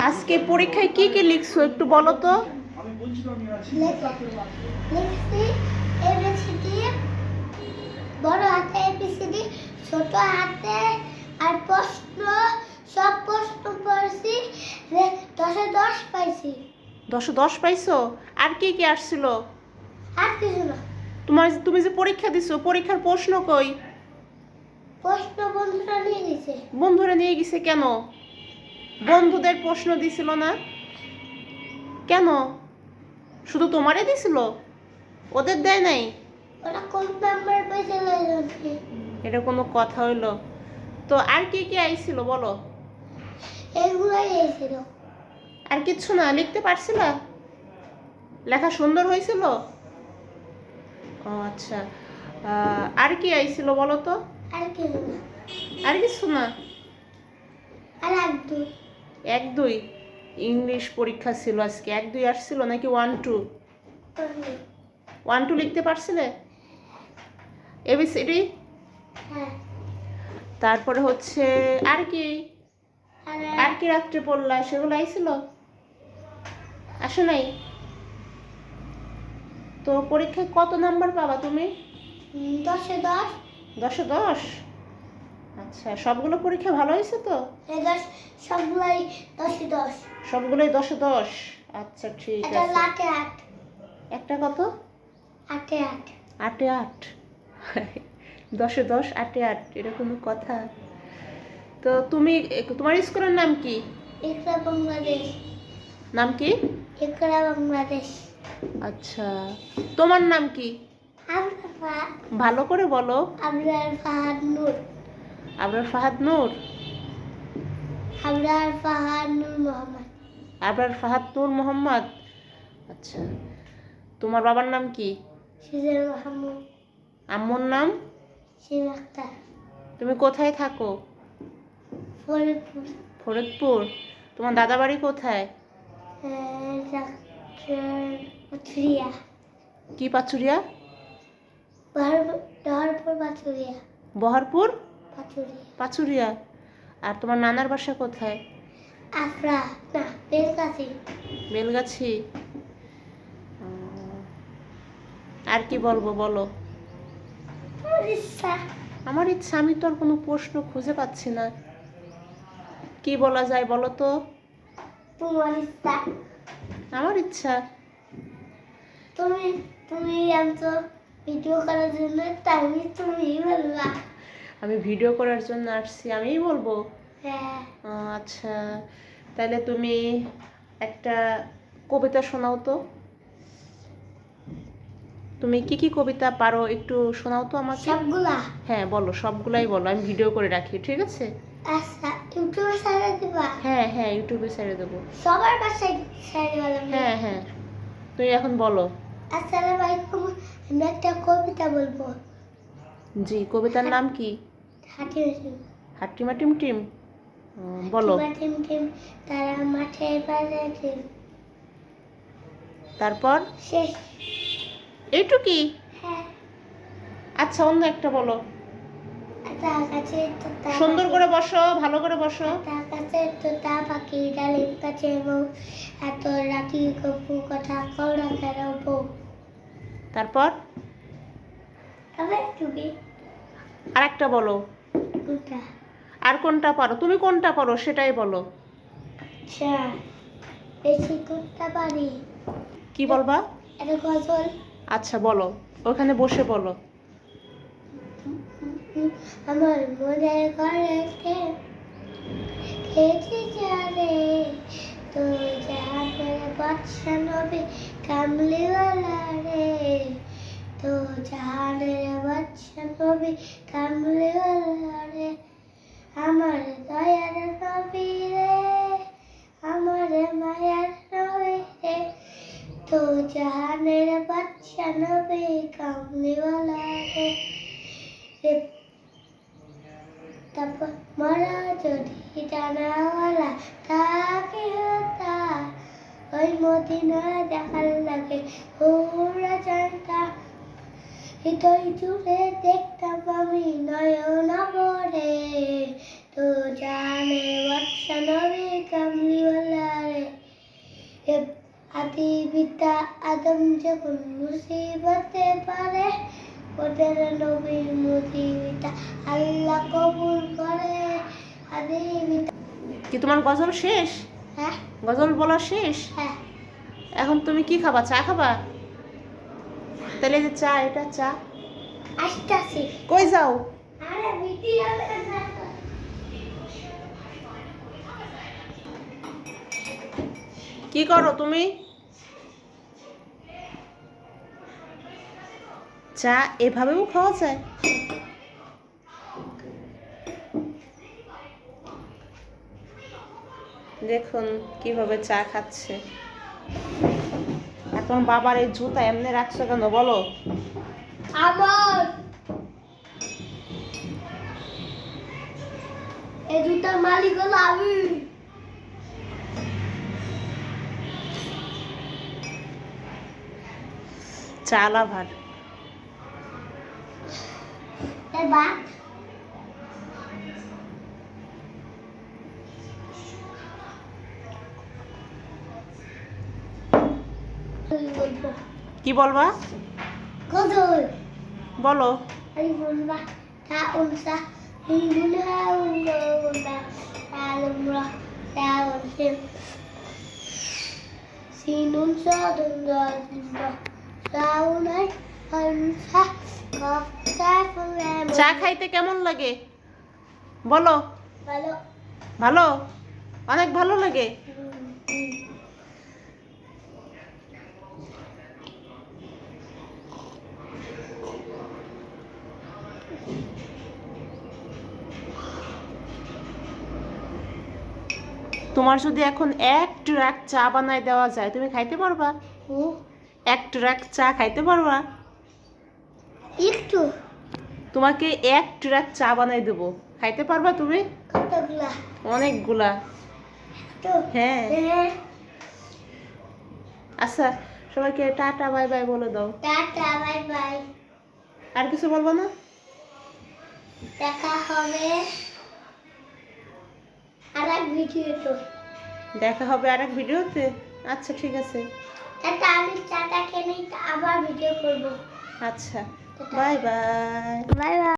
আজকে পরীক্ষায় কি কি লিখছো একটু বলো তো? বড় হাতে এবিসিডি ছোট হাতে আর প্রশ্ন সব প্রশ্ন পড়ছি। দশে দশ পাইছি। দশে দশ পাইছো? আর কি কি আসছিল? আর কিছু না। তোমার তুমি যে পরীক্ষা দিছো পরীক্ষার প্রশ্ন কই? প্রশ্ন বন্ধুরা নিয়ে বন্ধুরা নিয়ে গেছে কেন? বন্ধুদের প্রশ্ন দিছিল না? কেন? শুধু তোমারে দিছিল? ওদের দেয় নাই? এটা কোনো কথা হইল। তো আর কি কি আইছিল বলো? এগুলাই আর কিচ্ছু না লিখতে পারছিলা? লেখা সুন্দর হয়েছিল? ও আচ্ছা। আর কি আইছিল বলো তো? আর কিছু না? আর এক দুই। এক দুই? ইংলিশ পরীক্ষা ছিল আজকে। এক দুই আসছিল নাকি ওয়ান টু? ওয়ান টু লিখতে পারছিলে? এবিসিডি হ্যাঁ। তারপরে হচ্ছে আর কি? আর। কি রাত্রে পড়লা? সেগুলো আইছিল? আসো নাই? তো পরীক্ষায় কত নাম্বার পাবা তুমি? দশে দশ। দশে দশ? আচ্ছা সবগুলো পরীক্ষা ভালো হয়েছে তো? দশ সবগুলাই দশে দশ। সবগুলোই দশে দশ? আচ্ছা ঠিক আছে। লাটে আট। একটা কত? আটে আট। আটে আট? দশে দশ আটে আট এটা কোনো কথা। তো তুমি তোমার স্কুলের নাম কি? ইকরা বাংলাদেশ। নাম কি? ইকরা বাংলাদেশ। আচ্ছা তোমার নাম কি? ভালো করে বলো। আবরার ফাহাদ নূর। আবরার ফাহাদ নূর? আবরার ফাহাদ নূর মোহাম্মদ। আবরার ফাহাদ নূর মোহাম্মদ? আচ্ছা তোমার বাবার নাম কি? সিজার মাহমুদ আম্মুর নাম? শিব আক্তার। তুমি কোথায় থাকো? ফরিদপুর। ফরিদপুর। তোমার দাদা বাড়ি কোথায়? পাথুরিয়া। কি পাচুরিয়া ডহরপুর পাথুরিয়া। বহরপুর? পাচুরিয়া আর তোমার নানার বাসা কোথায়? আফরা না বেলকাছি বেলগাছি? আর কি বলব বলো? আমার ইচ্ছা। আমি তো আর কোনো প্রশ্ন খুঁজে পাচ্ছি না। কি বলা যায় বলো তো? তোমার ইচ্ছা। আমার ইচ্ছা। তুমি তুমি ভিডিও করার জন্য তাই তুমি বলবা। আমি ভিডিও করার জন্য আসছি আমিই বলব। হ্যাঁ। আচ্ছা। তাহলে তুমি একটা কবিতা শোনাও তো। তুমি কি কি কবিতা পারো একটু শোনাও তো আমাকে? সবগুলা। হ্যাঁ বলো সবগুলাই বলো আমি ভিডিও করে রাখি ঠিক আছে? আচ্ছা ইউটিউবে দিবা? হ্যাঁ হ্যাঁ ইউটিউবে ছেড়ে দেবো। সবার দিবা হ্যাঁ হ্যাঁ। তুমি এখন বলো। আসসালামু আলাইকুম আমি একটা কবিতা বলব। জি কবিতার নাম কি? হাঁটি হাট্টিমা টিম টিম বলো। টিম টিম তারা মাঠে টিম তারপর? শেষ। এইটুকি হ্যাঁ। আচ্ছা অন্য একটা বলো। সুন্দর করে বসো ভালো করে বসো। তার কাছে তোতা পাখি ডালিম কাছে বউ। এত রাতি গপু কথা কেন বউ। তারপর? আবার আর একটা বলো। আর কোনটা পারো? তুমি কোনটা পারো? সেটাই বলো। আচ্ছা বেশি কোনটা পারি? কি বলবা? এটা গজল। আচ্ছা বলো। ওখানে বসে বলো। আমার মনের ঘরে খেয়েছি জানে? তো জাহানের বাদশা নবী কামলিওয়ালা রে। তো জাহানের বাদশা নবী কামলিওয়ালা রে আমার দয়ার নবী রে, আমার মায়ার নবী রে। তো জাহানের বাদশা নবী রে রে। তারপর মরা যদি জানাওয়ালা তাকে হতা ওই মদিনা দেখার লাগে ওরা জানতা হৃদয় জুড়ে দেখতাম আমি নয়ন ভরে তো জানে বাদশা নবী কামলিওয়ালারে। এ আদি পিতা আদম যখন মুসিবতে পারে ওদের নবীর মুসিবতা আল্লাহ কবুল করে। আদি পিতা কি তোমার গজল শেষ? হ্যাঁ। গজল বলা শেষ? হ্যাঁ। এখন তুমি কি খাবা? চা খাবা? তাহলে যে চা এটা চা। কই যাও? কি করো তুমি? চা এভাবেও খাওয়া যায়? দেখুন কীভাবে চা খাচ্ছে। এখন বাবার এই জুতা এমনি রাখছো কেন? বলো। আমার। এই জুতার মালিক হলো আমি এবার বলব কি বলবা গজল বলো আমি বলবা তা উনসা হিন্দুলা উন্না উন্না তালুমরা তাউন্সিম সিনুন সাদুন দাদিম্বা তাউনাই আনসা কফতা ফুলাম চা খাইতে কেমন লাগে? বলো। ভালো। ভালো? অনেক ভালো লাগে? তোমার যদি এখন এক ট্রাক চা বানাই দেওয়া যায় তুমি খাইতে পারবা? এক ট্রাক চা খাইতে পারবা? একটু। তোমাকে এক ট্রাক চা বানাই দেবো। খাইতে পারবা তুমি? অনেকগুলা। হ্যাঁ। হ্যাঁ আচ্ছা সবাইকে টাটা বাই বাই বলে দাও। Tata bye bye. আর কিছু বলব না? দেখা হবে। আর ভিডিওতে দেখা হবে আরেক ভিডিওতে? আচ্ছা ঠিক আছে। টাটা আমি চাটা খেয়ে আবার ভিডিও করব। আচ্ছা বাই বাই। Bye bye.